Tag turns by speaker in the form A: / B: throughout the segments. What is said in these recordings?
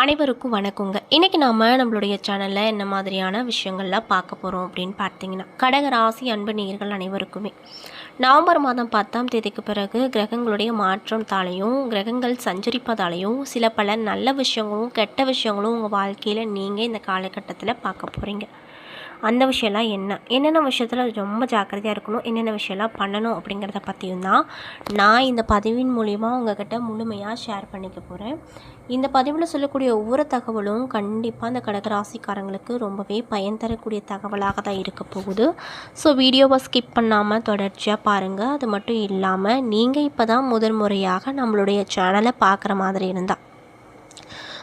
A: அனைவருக்கும் வணக்கங்க. இன்றைக்கி நாம் நம்மளுடைய சேனலில் என்ன மாதிரியான விஷயங்கள்லாம் பார்க்க போகிறோம் அப்படின்னு பார்த்தீங்கன்னா கடக ராசி அன்பு நேயர்கள் அனைவருக்குமே. நவம்பர் மாதம் பத்தாம் தேதிக்கு பிறகு கிரகங்களுடைய மாற்றத்தாலையும் கிரகங்கள் சஞ்சரிப்பதாலையும் சில பல நல்ல விஷயங்களும் கெட்ட விஷயங்களும் உங்கள் வாழ்க்கையில் நீங்கள் இந்த காலகட்டத்தில் பார்க்க போகிறீங்க அந்த விஷயம்லாம் என்ன? என்னென்ன விஷயத்தில் ரொம்ப ஜாக்கிரதையாக இருக்கணும்? என்னென்ன விஷயம்லாம் பண்ணணும்? அப்படிங்கிறத பற்றியும் தான் நான் இந்த பதிவின் மூலிமா உங்ககிட்ட முழுமையாக ஷேர் பண்ணிக்க போகிறேன் இந்த பதிவில் சொல்லக்கூடிய ஒவ்வொரு தகவலும் கண்டிப்பாக அந்த கடகராசிக்காரங்களுக்கு ரொம்பவே பயன் தரக்கூடிய தகவலாக தான் இருக்க போகுது. ஸோ வீடியோவை ஸ்கிப் பண்ணாமல் தொடர்ச்சியாக பாருங்கள் அது மட்டும் இல்லாமல் நீங்கள் இப்போ தான் முதல் முறையாக நம்மளுடைய சேனலை பார்க்குற மாதிரி இருந்தால்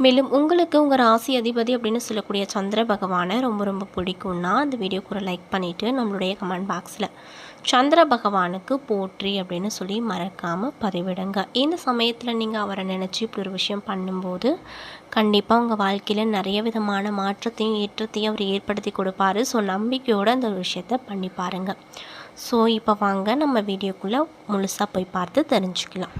A: மேலும் உங்களுக்கு உங்கள் ராசி அதிபதி அப்படின்னு சொல்லக்கூடிய சந்திர பகவானை ரொம்ப ரொம்ப பிடிக்கும்னா அந்த வீடியோக்கு ஒரு லைக் பண்ணிவிட்டு நம்மளுடைய கமெண்ட் பாக்ஸில் சந்திர பகவானுக்கு போற்றி அப்படின்னு சொல்லி மறக்காமல் பதிவிடுங்க. இந்த சமயத்தில் நீங்கள் அவரை நினச்சி இப்படி ஒரு விஷயம் பண்ணும்போது கண்டிப்பாக உங்கள் வாழ்க்கையில் நிறைய விதமான மாற்றத்தையும் ஏற்றத்தையும் அவர் ஏற்படுத்தி கொடுப்பாரு. ஸோ நம்பிக்கையோடு அந்த ஒரு விஷயத்த பண்ணி பாருங்கள் ஸோ இப்போ வாங்க நம்ம வீடியோக்குள்ளே முழுசாக போய் பார்த்து தெரிஞ்சுக்கலாம்.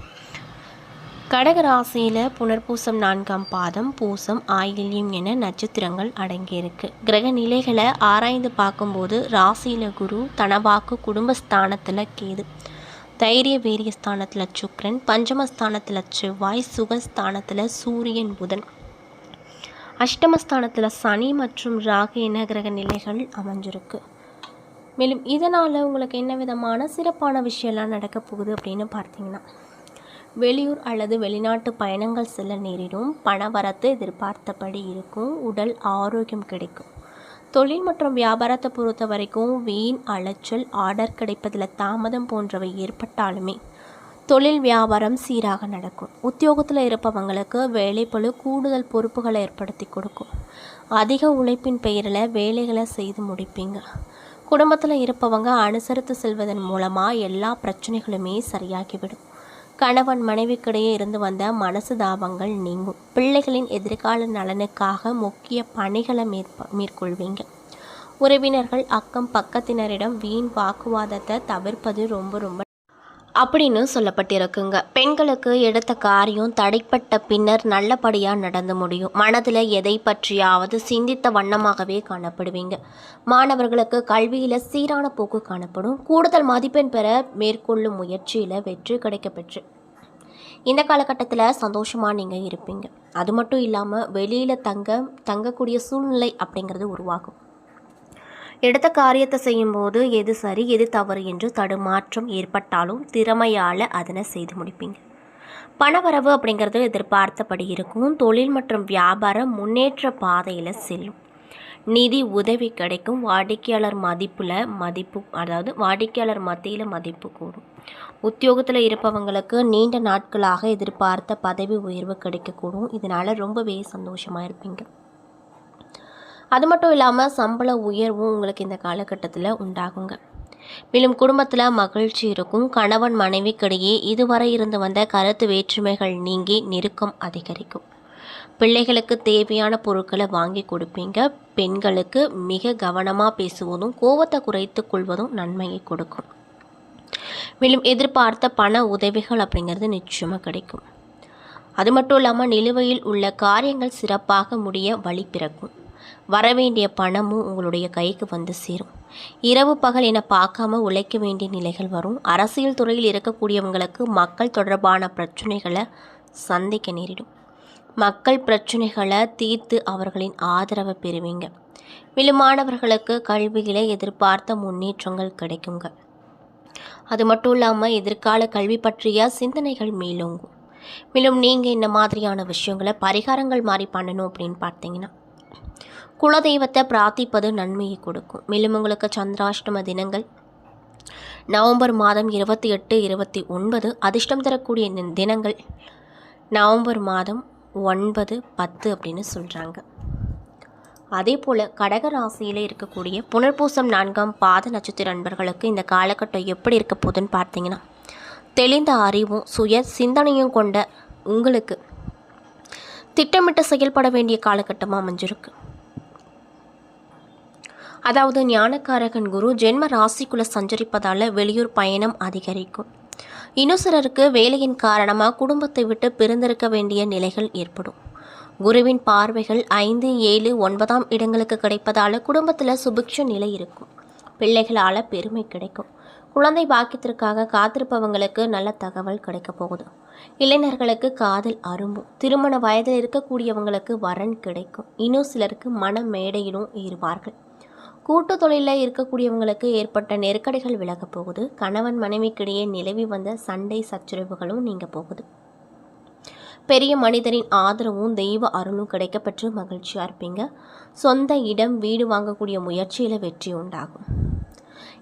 A: கடக ராசியில் புனர்பூசம் நான்காம் பாதம் பூசம் ஆயில்யம் என நட்சத்திரங்கள் அடங்கியிருக்கு. கிரக நிலைகளை ஆராய்ந்து பார்க்கும்போது ராசியில் குரு தனவாக்கு குடும்பஸ்தானத்தில் கேது. தைரிய வீரிய ஸ்தானத்தில் சுக்ரன் பஞ்சமஸ்தானத்தில் செவ்வாய் சுகஸ்தானத்தில் சூரியன் புதன். அஷ்டமஸ்தானத்தில் சனி மற்றும் ராகு என கிரக நிலைகள் அமைஞ்சிருக்கு. மேலும் இதனால் உங்களுக்கு என்ன விதமான சிறப்பான விஷயம்லாம் நடக்க போகுது அப்படின்னு பார்த்தீங்கன்னா வெளியூர் அல்லது வெளிநாட்டு பயணங்கள் செல்ல நேரிடும். பணவரத்து எதிர்பார்த்தபடி இருக்கும். உடல் ஆரோக்கியம் கிடைக்கும். தொழில் மற்றும் வியாபாரத்தை பொறுத்த வரைக்கும் வீண் அலைச்சல் ஆர்டர் கிடைப்பதில் தாமதம் போன்றவை ஏற்பட்டாலுமே தொழில் வியாபாரம் சீராக நடக்கும். உத்தியோகத்தில் இருப்பவங்களுக்கு வேலைப்பழு கூடுதல் பொறுப்புகளை ஏற்படுத்தி கொடுக்கும். அதிக உழைப்பின் பெயரில் வேலைகளை செய்து முடிப்பீங்க. குடும்பத்தில் இருப்பவங்க அனுசரித்து செல்வதன் மூலமாக எல்லா பிரச்சனைகளுமே சரியாகிவிடும். கணவன் மனைவிக்கிடையே இருந்து வந்த மனசு தாபங்கள் நீங்கும். பிள்ளைகளின் எதிர்கால நலனுக்காக முக்கிய பணிகளை மேற்ப மேற்கொள்வீங்க. உறவினர்கள் அக்கம் பக்கத்தினரிடம் வீண் வாக்குவாதத்தை தவிர்ப்பது ரொம்ப ரொம்ப அப்படின்னு சொல்லப்பட்டிருக்குங்க. பெண்களுக்கு எடுத்த காரியம் தடைப்பட்ட பின்னர் நல்லபடியாக நடந்து முடியும். மனதில் எதை பற்றியாவது சிந்தித்த வண்ணமாகவே காணப்படுவீங்க. மாணவர்களுக்கு கல்வியில் சீரான போக்கு காணப்படும். கூடுதல் மதிப்பெண் பெற மேற்கொள்ளும் முயற்சியில் வெற்றி கிடைக்கப்பெற்று இந்த காலகட்டத்தில் சந்தோஷமாக நீங்கள் இருப்பீங்க. அது மட்டும் இல்லாமல் வெளியில் தங்க தங்கக்கூடிய சூழ்நிலை அப்படிங்கிறது உருவாகும். எடுத்த காரியத்தை செய்யும்போது எது சரி எது தவறு என்று தடுமாற்றம் ஏற்பட்டாலும் திறமையால் அதனை செய்து முடிப்பீங்க. பணவரவு அப்படிங்கிறது எதிர்பார்த்தபடி இருக்கும். தொழில் மற்றும் வியாபாரம் முன்னேற்ற பாதையில் செல்லும். நிதி உதவி கிடைக்கும். வாடிக்கையாளர் மதிப்பில் மதிப்பு அதாவது வாடிக்கையாளர் மத்தியில் மதிப்பு கூடும். உத்தியோகத்தில் இருப்பவங்களுக்கு நீண்ட நாட்களாக எதிர்பார்த்த பதவி உயர்வு கிடைக்கக்கூடும். இதனால் ரொம்பவே சந்தோஷமாக இருப்பீங்க. அது மட்டும் இல்லாமல் சம்பள உயர்வும் உங்களுக்கு இந்த காலகட்டத்தில் உண்டாகுங்க. மேலும் குடும்பத்தில் மகிழ்ச்சி இருக்கும். கணவன் மனைவிக்கிடையே இதுவரை இருந்து வந்த கருத்து வேற்றுமைகள் நீங்கி நெருக்கம் அதிகரிக்கும். பிள்ளைகளுக்கு தேவையான பொருட்களை வாங்கி கொடுப்பீங்க. பெண்களுக்கு மிக கவனமாக பேசுவதும் கோவத்தை குறைத்து கொள்வதும் நன்மையை கொடுக்கும். மேலும் எதிர்பார்த்த பண உதவிகள் அப்படிங்கிறது நிச்சயமாக கிடைக்கும். அது மட்டும் இல்லாமல் நிலுவையில் உள்ள காரியங்கள் சிறப்பாக முடிய வழி பிறக்கும். வரவேண்டிய பணமும் உங்களுடைய கைக்கு வந்து சேரும். இரவு பகல் என பார்க்காம உழைக்க வேண்டிய நிலைகள் வரும். அரசியல் துறையில் இருக்கக்கூடியவங்களுக்கு மக்கள் தொடர்பான பிரச்சனைகளை சந்திக்க நேரிடும். மக்கள் பிரச்சனைகளை தீர்த்து அவர்களின் ஆதரவை பெறுவீங்க. மேலும் மாணவர்களுக்கு கல்வியில எதிர்பார்த்த முன்னேற்றங்கள் கிடைக்குங்க. அது மட்டும் இல்லாமல் எதிர்கால கல்வி பற்றிய சிந்தனைகள் மேலோங்கும். மேலும் நீங்கள் இந்த மாதிரியான விஷயங்களை பரிகாரங்கள் மாதிரி பண்ணணும் அப்படின்னு பார்த்தீங்கன்னா குலதெய்வத்தை பிரார்த்திப்பது நன்மையை கொடுக்கும். மேலும் உங்களுக்கு சந்திராஷ்டம தினங்கள் நவம்பர் மாதம் இருபத்தி எட்டு இருபத்தி ஒன்பது அதிர்ஷ்டம் தரக்கூடிய தினங்கள் நவம்பர் மாதம் ஒன்பது பத்து அப்படின்னு சொல்கிறாங்க அதே போல் கடக ராசியில் இருக்கக்கூடிய புனர்பூசம் நான்காம் பாத நட்சத்திர நண்பர்களுக்கு இந்த காலகட்டம் எப்படி இருக்க போகுதுன்னு பார்த்தீங்கன்னா தெளிந்த அறிவும் சுய சிந்தனையும் கொண்ட உங்களுக்கு திட்டமிட்டு செயல்பட வேண்டிய காலகட்டமாக அமைஞ்சிருக்கு. அதாவது ஞானக்காரகன் குரு ஜென்ம ராசிக்குள்ளே சஞ்சரிப்பதால் வெளியூர் பயணம் அதிகரிக்கும். இன்னும் சிலருக்கு வேலையின் காரணமாக குடும்பத்தை விட்டு பிரிந்திருக்க வேண்டிய நிலைகள் ஏற்படும். குருவின் பார்வைகள் ஐந்து ஏழு ஒன்பதாம் இடங்களுக்கு கிடைப்பதால் குடும்பத்தில் சுபிக்ஷ நிலை இருக்கும். பிள்ளைகளால் பெருமை கிடைக்கும். குழந்தை பாக்கியத்திற்காக காத்திருப்பவங்களுக்கு நல்ல தகவல் கிடைக்க போகுது. இளைஞர்களுக்கு காதல் அரும்பும். திருமண வயதில் இருக்கக்கூடியவங்களுக்கு வரன் கிடைக்கும். இன்னும் சிலருக்கு மன மேடையிலும் ஏறுவார்கள். கூட்டு தொழிலில் இருக்கக்கூடியவங்களுக்கு ஏற்பட்ட நெருக்கடிகள் விலகப் போகுது. கணவன் மனைவிக்கிடையே நிலவி வந்த சண்டை சச்சரவுகளும் நீங்க போகுது. பெரிய மனிதரின் ஆதரவும் தெய்வ அருளும் கிடைக்கப்பெற்று மகிழ்ச்சியாக இருப்பீங்க சொந்த இடம் வீடு வாங்கக்கூடிய முயற்சியில் வெற்றி உண்டாகும்.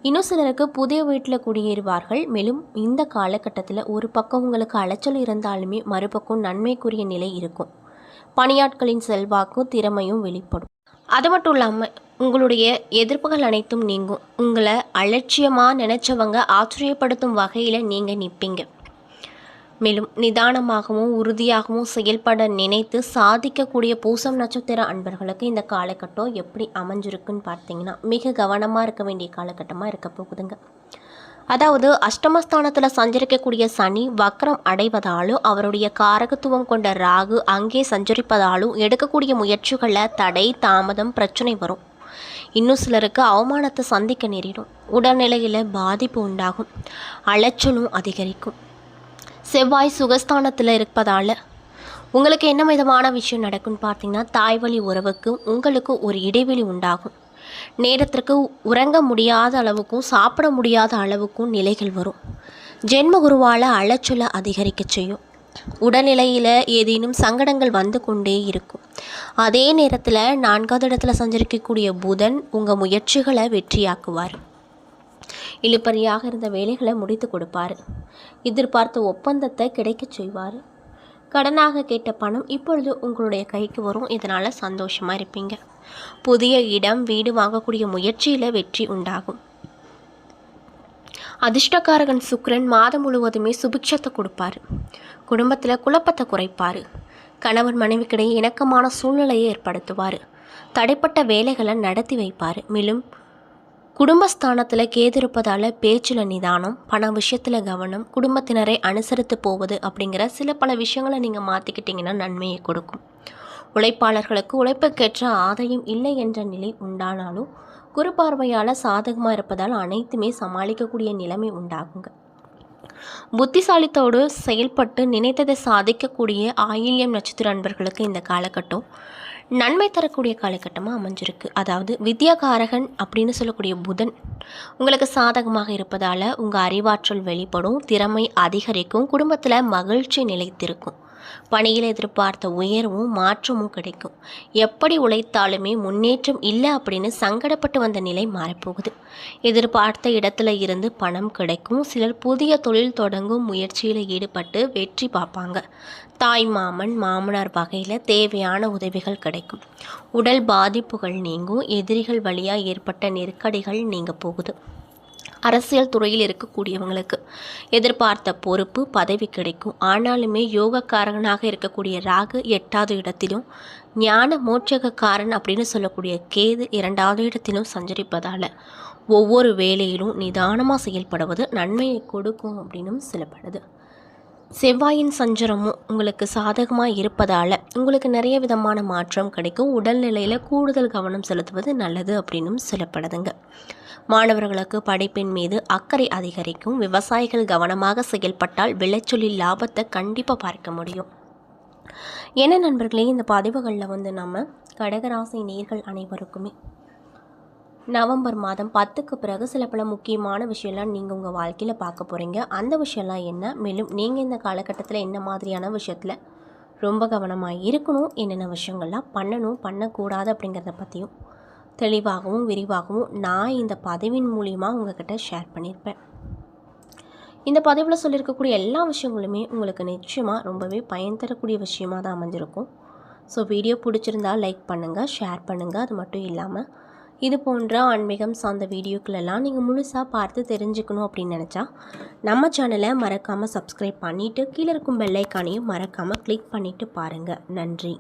A: இன்னும் சிலருக்கு புதிய வீட்டில் குடியேறுவார்கள். மேலும் இந்த காலகட்டத்தில் ஒரு பக்கம் உங்களுக்கு அலைச்சல் இருந்தாலுமே மறுபக்கம் நன்மைக்குரிய நிலை இருக்கும். பணியாட்களின் செல்வாக்கும் திறமையும் வெளிப்படும். அது மட்டும் இல்லாமல் உங்களுடைய எதிர்ப்புகள் அனைத்தும் நீங்கும். உங்களை அலட்சியமாக நினச்சவங்க ஆச்சரியப்படுத்தும் வகையில் நீங்கள் நிற்பீங்க மேலும் நிதானமாகவும் உறுதியாகவும் செயல்பட நினைத்து சாதிக்கக்கூடிய பூசம் நட்சத்திர அன்பர்களுக்கு இந்த காலகட்டம் எப்படி அமைஞ்சிருக்குன்னு பார்த்தீங்கன்னா மிக கவனமாக இருக்க வேண்டிய காலகட்டமாக இருக்க போகுதுங்க. அதாவது அஷ்டமஸ்தானத்தில் சஞ்சரிக்கக்கூடிய சனி வக்ரம் அடைவதாலும் அவருடைய காரகத்துவம் கொண்ட ராகு அங்கே சஞ்சரிப்பதாலும் எடுக்கக்கூடிய முயற்சிகளில் தடை தாமதம் பிரச்சனை வரும். இன்னும் சிலருக்கு அவமானத்தை சந்திக்க நேரிடும். உடல்நிலையில் பாதிப்பு உண்டாகும். அலைச்சலும் அதிகரிக்கும். செவ்வாய் சுகஸ்தானத்தில் இருப்பதால் உங்களுக்கு என்ன விதமான விஷயம் நடக்கும்னு பார்த்தீங்கன்னா தாய்வழி உறவுக்கு உங்களுக்கு ஒரு இடைவெளி உண்டாகும். நேரத்திற்கு உறங்க முடியாத அளவுக்கும் சாப்பிட முடியாத அளவுக்கும் நிலைகள் வரும். ஜென்ம குருவால் அலைச்சலை அதிகரிக்க செய்யும். உடல்நிலையில் ஏதேனும் சங்கடங்கள் வந்து கொண்டே இருக்கும். அதே நேரத்தில் நான்காவது இடத்துல சஞ்சரிக்கக்கூடிய புதன் உங்கள் முயற்சிகளை வெற்றியாக்குவார். இழுப்பறியாக இருந்த வேலைகளை முடித்து கொடுப்பார். எதிர்பார்த்த ஒப்பந்தத்தை கிடைக்கச் செய்வார். கடனாக கேட்ட பணம் இப்பொழுது உங்களுடைய கைக்கு வரும். இதனால் சந்தோஷமாக இருப்பீங்க. புதிய இடம் வீடு வாங்கக்கூடிய முயற்சியில் வெற்றி உண்டாகும். அதிர்ஷ்டக்காரகன் சுக்ரன் மாதம் முழுவதுமே சுபிக்ஷத்தை கொடுப்பாரு. குடும்பத்தில் குழப்பத்தை குறைப்பார். கணவன் மனைவிக்கிடையே இணக்கமான சூழ்நிலையை ஏற்படுத்துவார். தடைப்பட்ட வேலைகளை நடத்தி வைப்பார். மேலும் குடும்பஸ்தானத்தில் கேதிருப்பதால் பேச்சில் நிதானம் பண விஷயத்தில் கவனம் குடும்பத்தினரை அனுசரித்து போவது அப்படிங்கிற சில பல விஷயங்களை நீங்கள் மாற்றிக்கிட்டிங்கன்னா நன்மையை கொடுக்கும். உழைப்பாளர்களுக்கு உழைப்புக்கேற்ற ஆதாயம் இல்லை என்ற நிலை உண்டானாலும் குரு பார்வையால் சாதகமாக இருப்பதால் அனைத்துமே சமாளிக்கக்கூடிய நிலைமை உண்டாகுங்க. புத்திசாலித்தோடு செயல்பட்டு நினைத்ததை சாதிக்கக்கூடிய ஆயில்யம் நட்சத்திர அன்பர்களுக்கு இந்த காலகட்டம் நன்மை தரக்கூடிய காலகட்டமாக அமைஞ்சிருக்கு. அதாவது வித்யாகாரகன் அப்படின்னு சொல்லக்கூடிய புதன் உங்களுக்கு சாதகமாக இருப்பதால் உங்கள் அறிவாற்றல் வெளிப்படும் திறமை அதிகரிக்கும் குடும்பத்தில் மகிழ்ச்சி நிலைத்திருக்கும். பணியில் எதிர்பார்த்த உயர்வும் மாற்றமும் கிடைக்கும். எப்படி உழைத்தாலுமே முன்னேற்றம் இல்லை அப்படின்னு சங்கடப்பட்டு வந்த நிலை மாறப்போகுது. எதிர்பார்த்த இடத்துல இருந்து பணம் கிடைக்கும். சிலர் புதிய தொழில் தொடங்கும் முயற்சியில் ஈடுபட்டு வெற்றி பார்ப்பாங்க. தாய் மாமன் மாமனார் வகையில் தேவையான உதவிகள் கிடைக்கும். உடல் பாதிப்புகள் நீங்கும். எதிரிகள் வழியாக ஏற்பட்ட நெருக்கடிகள் நீங்க போகுது. அரசியல் துறையில் இருக்கக்கூடியவங்களுக்கு எதிர்பார்த்த பொறுப்பு பதவி கிடைக்கும். ஆனாலுமே யோகக்காரகனாக இருக்கக்கூடிய ராகு எட்டாவது இடத்திலும் ஞான மோட்சகக்காரன் அப்படின்னு சொல்லக்கூடிய கேது இரண்டாவது இடத்திலும் சஞ்சரிப்பதால் ஒவ்வொரு வேலையிலும் நிதானமாக செயல்படுவது நன்மையை கொடுக்கும் அப்படின்னும் சொல்லப்படுது. செவ்வாயின் சஞ்சரமும் உங்களுக்கு சாதகமாக இருப்பதால் உங்களுக்கு நிறைய விதமான மாற்றம் கிடைக்கும். உடல்நிலையில் கூடுதல் கவனம் செலுத்துவது நல்லது அப்படின்னும் சொல்லப்படுதுங்க. மாணவர்களுக்கு படிப்பின் மீது அக்கறை அதிகரிக்கும் விவசாயிகள் கவனமாக செயல்பட்டால் விளைச்சொலில் லாபத்தை கண்டிப்பாக பார்க்க முடியும். என்ன நண்பர்களே இந்த பதிவுகளில் வந்து நம்ம கடகராசி நீர்கள் அனைவருக்குமே நவம்பர் மாதம் பத்துக்கு பிறகு சில பல முக்கியமான விஷயம்லாம் நீங்கள் உங்கள் வாழ்க்கையில் பார்க்க போகிறீங்க அந்த விஷயம்லாம் என்ன? மேலும் நீங்கள் இந்த காலகட்டத்தில் என்ன மாதிரியான விஷயத்தில் ரொம்ப கவனமாக இருக்கணும்? என்னென்ன விஷயங்கள்லாம் பண்ணணும்? பண்ணக்கூடாது அப்படிங்கிறத பற்றியும் தெளிவாகவும் விரிவாகவும் நான் இந்த பதிவின் மூலியமாக உங்ககிட்ட ஷேர் பண்ணியிருப்பேன். இந்த பதிவில் சொல்லியிருக்கக்கூடிய எல்லா விஷயங்களுமே உங்களுக்கு நிச்சயமாக ரொம்பவே பயன் தரக்கூடிய விஷயமாக தான் அமைஞ்சிருக்கும். ஸோ வீடியோ பிடிச்சிருந்தால் லைக் பண்ணுங்கள் ஷேர் பண்ணுங்கள் அது மட்டும் இல்லாமல் இது போன்ற ஆன்மீகம் சார்ந்த வீடியோக்களெல்லாம் நீங்கள் முழுசாக பார்த்து தெரிஞ்சுக்கணும் அப்படின்னு நினச்சா நம்ம சேனலை மறக்காமல் சப்ஸ்கிரைப் பண்ணிவிட்டு கீழே இருக்கும் பெல்லைக்கானையும் மறக்காமல் கிளிக் பண்ணிவிட்டு பாருங்கள் நன்றி.